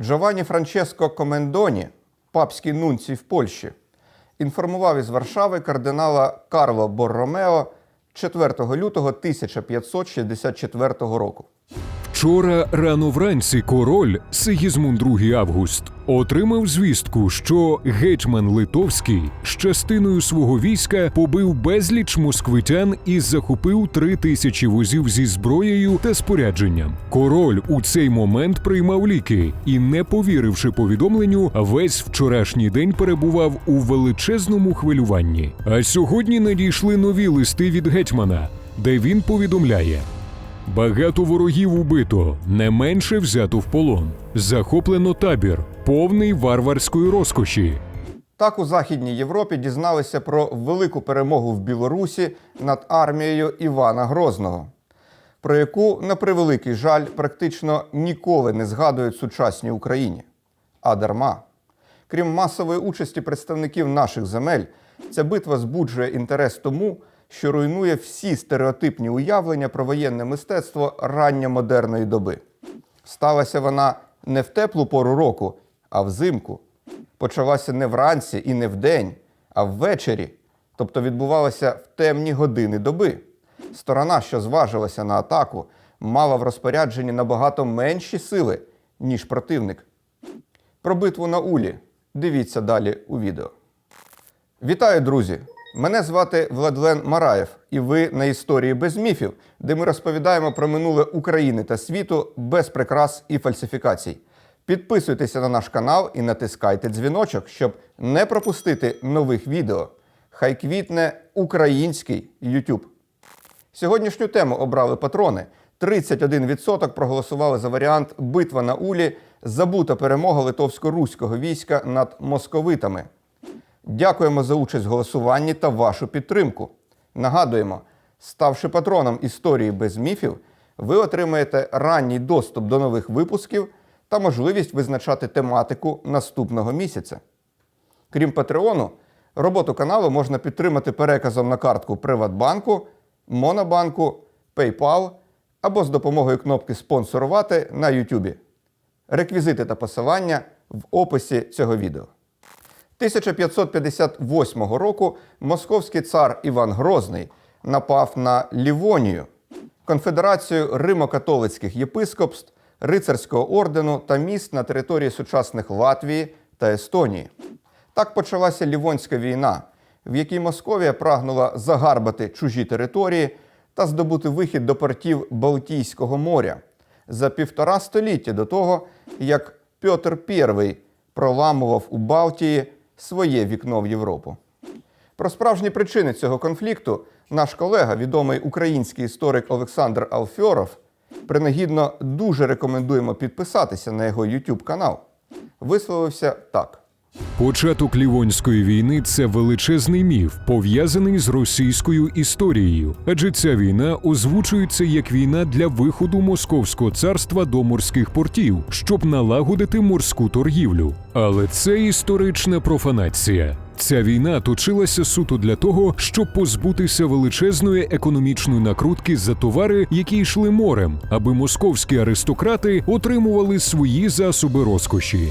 Джованні Франческо Комендоні, папський нунцій в Польщі, інформував із Варшави кардинала Карло Борромео 4 лютого 1564 року. Вчора рано вранці король Сигізмунд II Август отримав звістку, що гетьман Литовський з частиною свого війська побив безліч москвитян і захопив три тисячі возів зі зброєю та спорядженням. Король у цей момент приймав ліки і, не повіривши повідомленню, весь вчорашній день перебував у величезному хвилюванні. А сьогодні надійшли нові листи від гетьмана, де він повідомляє. Багато ворогів убито, не менше взято в полон. Захоплено табір, повний варварської розкоші. Так у Західній Європі дізналися про велику перемогу в Білорусі над армією Івана Грозного, про яку, на превеликий жаль, практично ніколи не згадують сучасній Україні. А дарма. Крім масової участі представників наших земель, ця битва збуджує інтерес тому, що руйнує всі стереотипні уявлення про воєнне мистецтво ранньомодерної доби. Сталася вона не в теплу пору року, а взимку. Почалася не вранці і не вдень, а ввечері, тобто відбувалася в темні години доби. Сторона, що зважилася на атаку, мала в розпорядженні набагато менші сили, ніж противник. Про битву на Улі дивіться далі у відео. Вітаю, друзі! Мене звати Владлен Мараєв, і ви на історії без міфів, де ми розповідаємо про минуле України та світу без прикрас і фальсифікацій. Підписуйтеся на наш канал і натискайте дзвіночок, щоб не пропустити нових відео. Хай квітне український YouTube. Сьогоднішню тему обрали патрони. 31% проголосували за варіант Битва на Улі, забута перемога литовсько-руського війська над московитами. Дякуємо за участь в голосуванні та вашу підтримку. Нагадуємо, ставши патроном історії без міфів, ви отримаєте ранній доступ до нових випусків та можливість визначати тематику наступного місяця. Крім Патреону, роботу каналу можна підтримати переказом на картку Приватбанку, Монобанку, PayPal або з допомогою кнопки Спонсорувати на YouTube. Реквізити та посилання в описі цього відео. 1558 року московський цар Іван Грозний напав на Лівонію, конфедерацію римо-католицьких єпископств, рицарського ордену та міст на території сучасних Латвії та Естонії. Так почалася Лівонська війна, в якій Московія прагнула загарбати чужі території та здобути вихід до портів Балтійського моря за півтора століття до того, як Петр І проламував у Балтії своє вікно в Європу. Про справжні причини цього конфлікту наш колега, відомий український історик Олександр Алфьоров, принагідно дуже рекомендуємо підписатися на його YouTube канал. Висловився так. Початок Лівонської війни це величезний міф, пов'язаний з російською історією, адже ця війна озвучується як війна для виходу Московського царства до морських портів, щоб налагодити морську торгівлю. Але це історична профанація. Ця війна точилася суто для того, щоб позбутися величезної економічної накрутки за товари, які йшли морем, аби московські аристократи отримували свої засоби розкоші.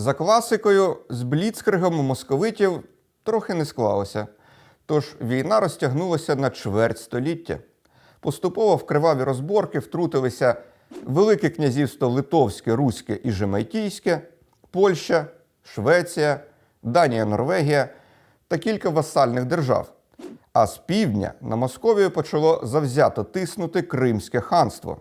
За класикою, з бліцкригом московитів трохи не склалося. Тож війна розтягнулася на чверть століття. Поступово в криваві розборки втрутилися Велике князівство Литовське, Руське і Жемайтійське, Польща, Швеція, Данія, Норвегія та кілька васальних держав. А з півдня на Московію почало завзято тиснути Кримське ханство.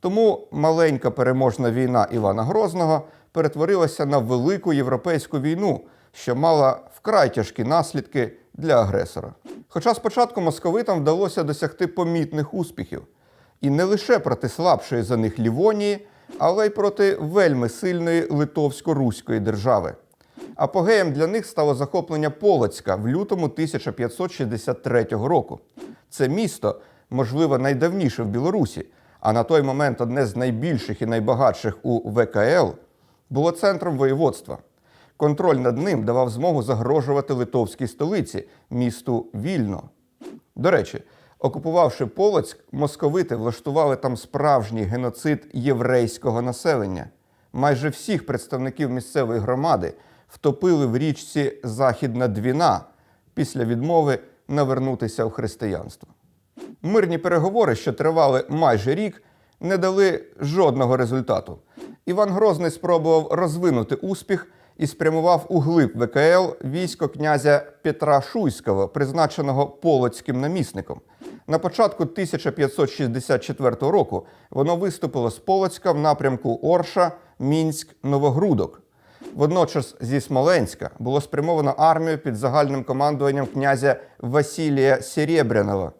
Тому маленька переможна війна Івана Грозного перетворилася на велику європейську війну, що мала вкрай тяжкі наслідки для агресора. Хоча спочатку московитам вдалося досягти помітних успіхів, і не лише проти слабшої за них Лівонії, але й проти вельми сильної литовсько-руської держави. Апогеєм для них стало захоплення Полоцька в лютому 1563 року. Це місто, можливо, найдавніше в Білорусі, а на той момент одне з найбільших і найбагатших у ВКЛ, було центром воєводства. Контроль над ним давав змогу загрожувати литовській столиці, місту Вільно. До речі, окупувавши Полоцьк, московити влаштували там справжній геноцид єврейського населення. майже всіх представників місцевої громади втопили в річці Західна Двіна після відмови навернутися у християнство. Мирні переговори, що тривали майже рік, не дали жодного результату. Іван Грозний спробував розвинути успіх і спрямував у глиб ВКЛ військо князя Петра Шуйського, призначеного полоцьким намісником. На початку 1564 року воно виступило з Полоцька в напрямку Орша, Мінськ, Новогрудок. Водночас зі Смоленська було спрямовано армію під загальним командуванням князя Василія Серебряного,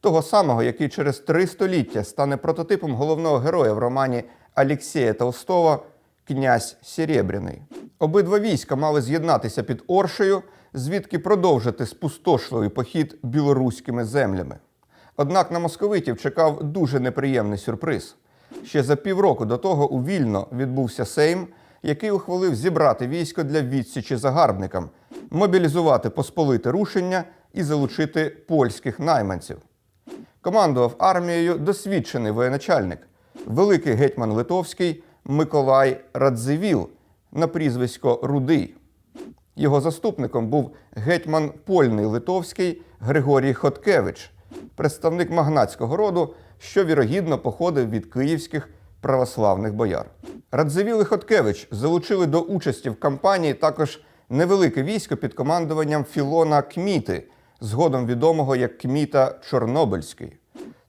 того самого, який через три століття стане прототипом головного героя в романі Алексія Толстого Князь Серебряний. Обидва війська мали з'єднатися під Оршею, звідки продовжити спустошливий похід білоруськими землями. Однак на московитів чекав дуже неприємний сюрприз. Ще за півроку до того у Вільно відбувся Сейм, який ухвалив зібрати військо для відсічі загарбникам, мобілізувати посполите рушення і залучити польських найманців. Командував армією досвідчений воєначальник, великий гетьман Литовський Миколай Радзивіл на прізвисько Рудий. Його заступником був гетьман Польний Литовський Григорій Хоткевич, представник магнатського роду, що вірогідно походив від київських православних бояр. Радзивіл і Хоткевич залучили до участі в кампанії також невелике військо під командуванням Філона Кміти, згодом відомого як Кміта Чорнобильський.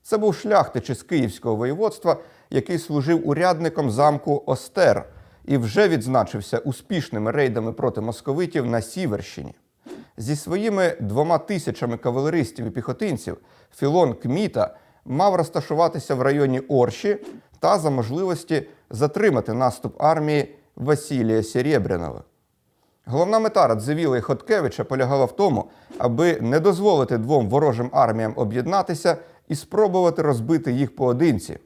Це був шляхтич із Київського воєводства, який служив урядником замку Остер і вже відзначився успішними рейдами проти московитів на Сіверщині. Зі своїми двома тисячами кавалеристів і піхотинців Філон Кміта мав розташуватися в районі Орші та за можливості затримати наступ армії Василія Серебряного. Головна мета Радзивіла і Хоткевича полягала в тому, аби не дозволити двом ворожим арміям об'єднатися і спробувати розбити їх поодинці.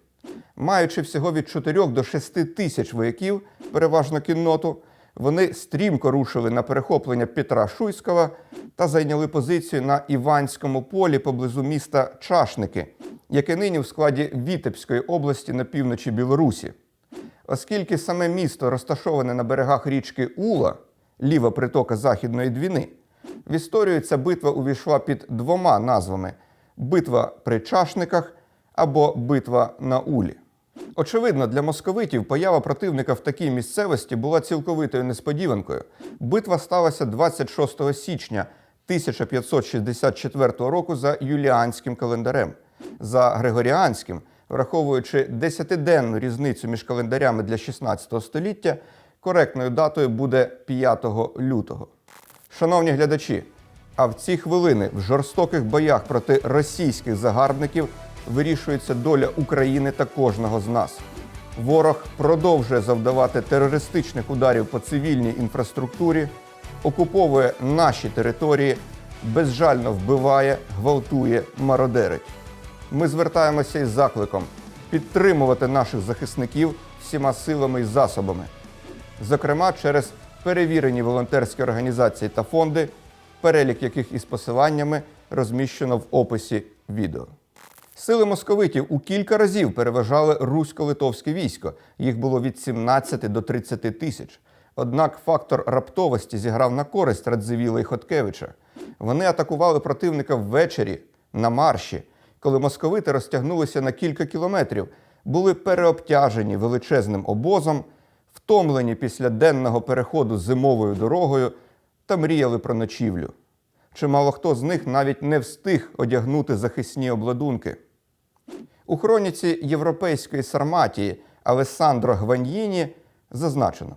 Маючи всього від 4 до 6 тисяч вояків, переважно кінноту, вони стрімко рушили на перехоплення Петра Шуйського та зайняли позицію на Іванському полі поблизу міста Чашники, яке нині в складі Вітебської області на півночі Білорусі. Оскільки саме місто розташоване на берегах річки Ула, ліва притока Західної Двіни, в історію ця битва увійшла під двома назвами: Битва при Чашниках або Битва на Улі. Очевидно, для московитів поява противника в такій місцевості була цілковитою несподіванкою. Битва сталася 26 січня 1564 року за юліанським календарем. За григоріанським, враховуючи десятиденну різницю між календарями для 16 століття, коректною датою буде 5 лютого. Шановні глядачі, а в ці хвилини в жорстоких боях проти російських загарбників вирішується доля України та кожного з нас. Ворог продовжує завдавати терористичних ударів по цивільній інфраструктурі, окуповує наші території, безжально вбиває, гвалтує, мародерить. Ми звертаємося із закликом підтримувати наших захисників всіма силами і засобами зокрема через перевірені волонтерські організації та фонди, перелік яких із посиланнями розміщено в описі відео. Сили московитів у кілька разів переважали русько-литовське військо. Їх було від 17 до 30 тисяч. Однак фактор раптовості зіграв на користь Радзивіла і Хоткевича. Вони атакували противника ввечері на марші, коли московити розтягнулися на кілька кілометрів, були переобтяжені величезним обозом, втомлені після денного переходу зимовою дорогою та мріяли про ночівлю. Чимало хто з них навіть не встиг одягнути захисні обладунки. У хроніці європейської Сарматії Алессандро Гваньїні зазначено.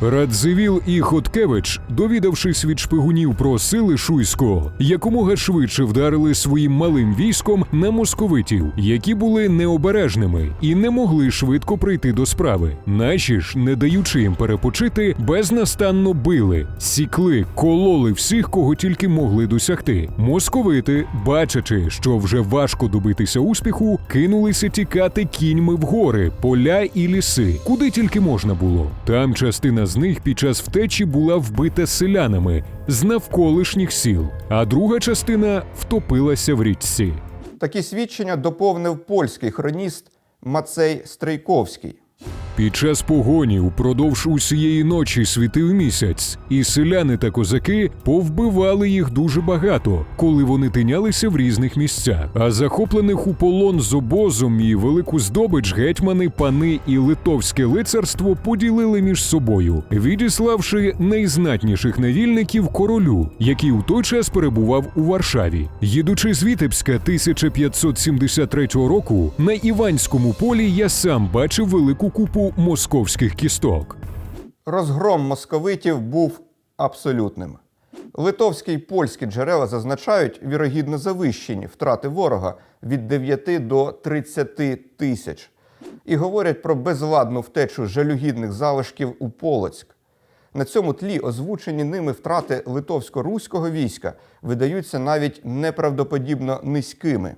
Радзивіл і Хоткевич, довідавшись від шпигунів про сили Шуйського, якомога швидше вдарили своїм малим військом на московитів, які були необережними і не могли швидко прийти до справи. Наші ж, не даючи їм перепочити, безнастанно били, сікли, кололи всіх, кого тільки могли досягти. Московити, бачачи, що вже важко добитися успіху, кинулися тікати кіньми в гори, поля і ліси, куди тільки можна було. Там частина з них під час втечі була вбита селянами з навколишніх сіл, а друга частина втопилася в річці. Такі свідчення доповнив польський хроніст Мацей Стрейковський. Під час погоні упродовж усієї ночі світив місяць, і селяни та козаки повбивали їх дуже багато, коли вони тинялися в різних місцях. А захоплених у полон з обозом і велику здобич гетьмани, пани і литовське лицарство поділили між собою, відіславши найзнатніших невільників королю, який у той час перебував у Варшаві. Їдучи з Вітебська 1573 року, на Іванському полі я сам бачив велику купу московських кісток. Розгром московитів був абсолютним. Литовські й польські джерела зазначають вірогідно завищені втрати ворога від 9 до 30 тисяч і говорять про безладну втечу жалюгідних залишків у Полоцьк. На цьому тлі озвучені ними втрати литовсько-руського війська видаються навіть неправдоподібно низькими.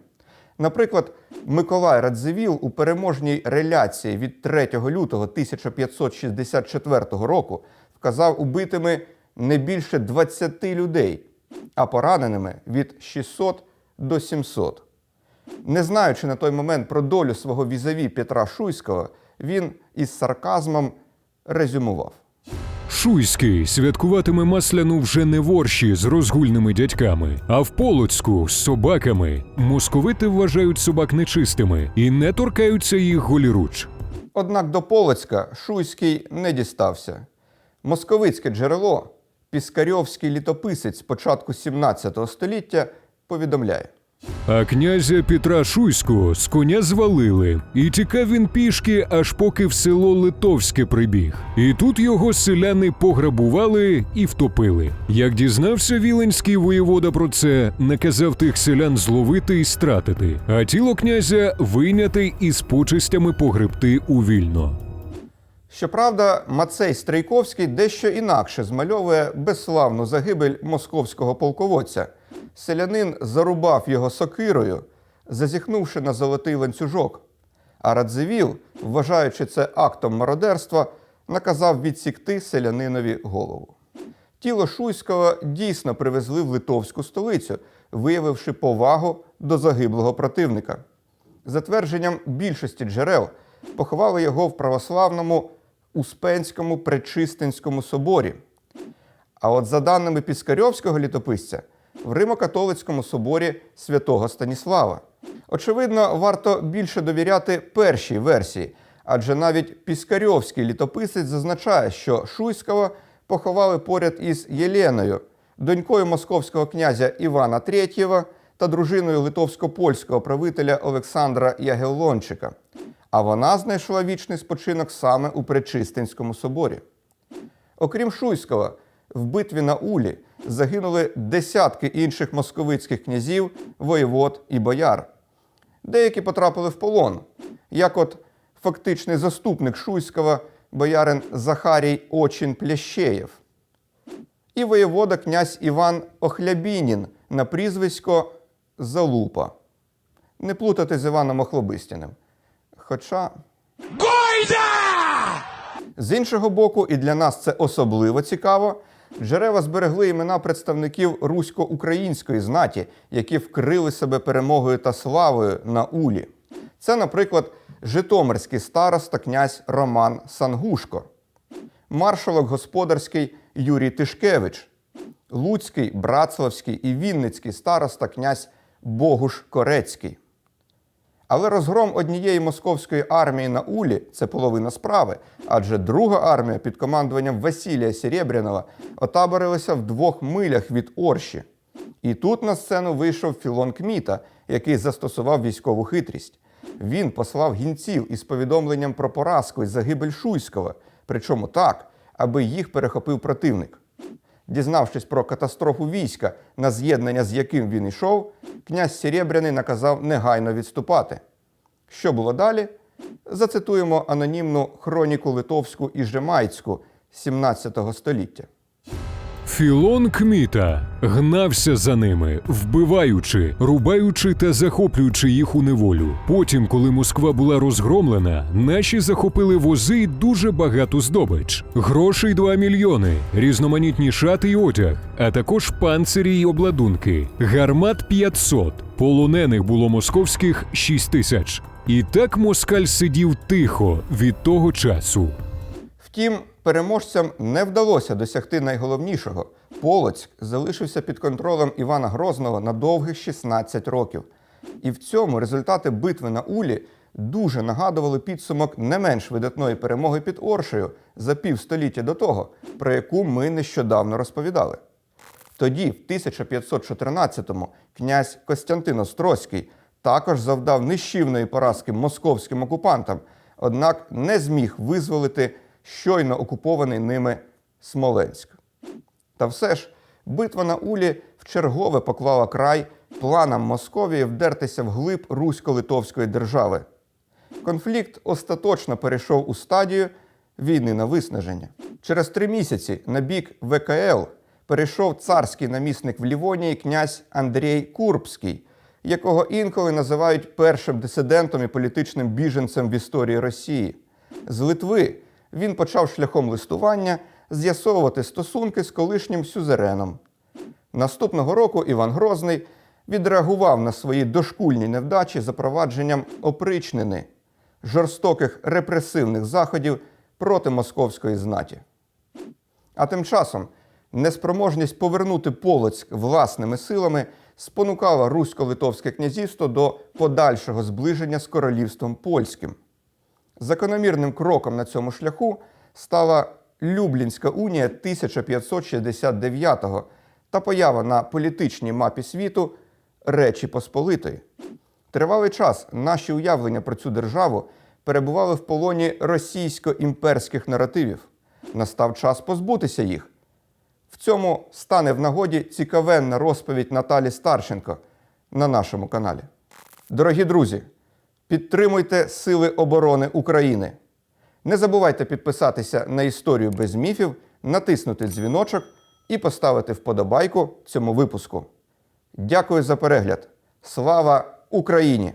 Наприклад, Миколай Радзивіл у переможній реляції від 3 лютого 1564 року вказав убитими не більше 20 людей, а пораненими від 600 до 700. Не знаючи на той момент про долю свого візаві Петра Шуйського, він із сарказмом резюмував. Шуйський святкуватиме масляну вже не в Орші з розгульними дядьками, а в Полоцьку з собаками. Московити вважають собак нечистими і не торкаються їх голіруч. Однак до Полоцька Шуйський не дістався. Московицьке джерело, піскарьовський літописець початку 17 століття повідомляє. А князя Петра Шуйського з коня звалили, і тікав він пішки, аж поки в село Литовське прибіг. І тут його селяни пограбували і втопили. Як дізнався віленський воєвода про це, наказав тих селян зловити і стратити, а тіло князя вийняти і з почестями погребти у вільно. Щоправда, Мацей Стрейковський дещо інакше змальовує безславну загибель московського полководця. Селянин зарубав його сокирою, зазіхнувши на золотий ланцюжок. А Радзивіл, вважаючи це актом мародерства, наказав відсікти селянинові голову. Тіло Шуйського дійсно привезли в литовську столицю, виявивши повагу до загиблого противника. За твердженням більшості джерел, поховали його в православному Успенському Пречистинському соборі. А от за даними Піскарьовського літописця, в Римо-католицькому соборі святого Станіслава. Очевидно, варто більше довіряти першій версії, адже навіть Піскарьовський літописець зазначає, що Шуйського поховали поряд із Єленою, донькою московського князя Івана III та дружиною литовсько-польського правителя Олександра Ягеллончика. А вона знайшла вічний спочинок саме у Пречистинському соборі. Окрім Шуйського, в битві на Улі загинули десятки інших московицьких князів, воєвод і бояр. Деякі потрапили в полон, як от фактичний заступник Шуйського боярин Захарій Очин Плящеєв, і воєвода князь Іван Охлябінін на прізвисько Залупа. Не плутати з Іваном Охлобистіним. Хоча. З іншого боку, і для нас це особливо цікаво. Джерела зберегли імена представників русько-української знаті, які вкрили себе перемогою та славою на Улі. Це, наприклад, Житомирський староста князь Роман Сангушко, маршалок господарський Юрій Тишкевич, Луцький, Братславський і Вінницький староста князь Богуш Корецький. Але розгром однієї московської армії на Улі це половина справи, адже друга армія під командуванням Василія Серебряного отаборилася в двох милях від Орші. І тут на сцену вийшов Філон Кміта, який застосував військову хитрість. Він послав гінців із повідомленням про поразку і загибель Шуйського, причому так, аби їх перехопив противник. Дізнавшись про катастрофу війська, на з'єднання з яким він йшов, князь Серебряний наказав негайно відступати. Що було далі? Зацитуємо анонімну хроніку литовську і жемайцьку 17 століття. Філон Кміта гнався за ними, вбиваючи, рубаючи та захоплюючи їх у неволю. Потім, коли Москва була розгромлена, наші захопили вози й дуже багато здобич, грошей 2 мільйони, різноманітні шати й одяг, а також панцирі й обладунки, гармат 500, полонених було московських 6 тисяч. І так москаль сидів тихо від того часу. Втім, переможцям не вдалося досягти найголовнішого. Полоцьк залишився під контролем Івана Грозного на довгих 16 років. І в цьому результати битви на Улі дуже нагадували підсумок не менш видатної перемоги під Оршею за півстоліття до того, про яку ми нещодавно розповідали. Тоді, в 1514-му, князь Костянтин Острозький також завдав нищівної поразки московським окупантам, однак не зміг визволити щойно окупований ними Смоленськ. Та все ж, битва на Улі вчергове поклала край планам Московії вдертися вглиб Русько-Литовської держави. Конфлікт остаточно перейшов у стадію війни на виснаження. Через три місяці на бік ВКЛ перейшов царський намісник в Лівонії князь Андрій Курбський, якого інколи називають першим дисидентом і політичним біженцем в історії Росії. З Литви він почав шляхом листування з'ясовувати стосунки з колишнім сюзереном. Наступного року Іван Грозний відреагував на свої дошкульні невдачі запровадженням опричнини жорстоких репресивних заходів проти московської знаті. А тим часом неспроможність повернути Полоцьк власними силами спонукала Русько-Литовське князівство до подальшого зближення з королівством польським. Закономірним кроком на цьому шляху стала Люблінська унія 1569-го та поява на політичній мапі світу Речі Посполитої. Тривалий час наші уявлення про цю державу перебували в полоні російсько-імперських наративів. Настав час позбутися їх. В цьому стане в нагоді цікавенна розповідь Наталі Старченко на нашому каналі. Дорогі друзі, підтримуйте Сили оборони України. Не забувайте підписатися на історію без міфів, натиснути дзвіночок і поставити вподобайку цьому випуску. Дякую за перегляд. Слава Україні!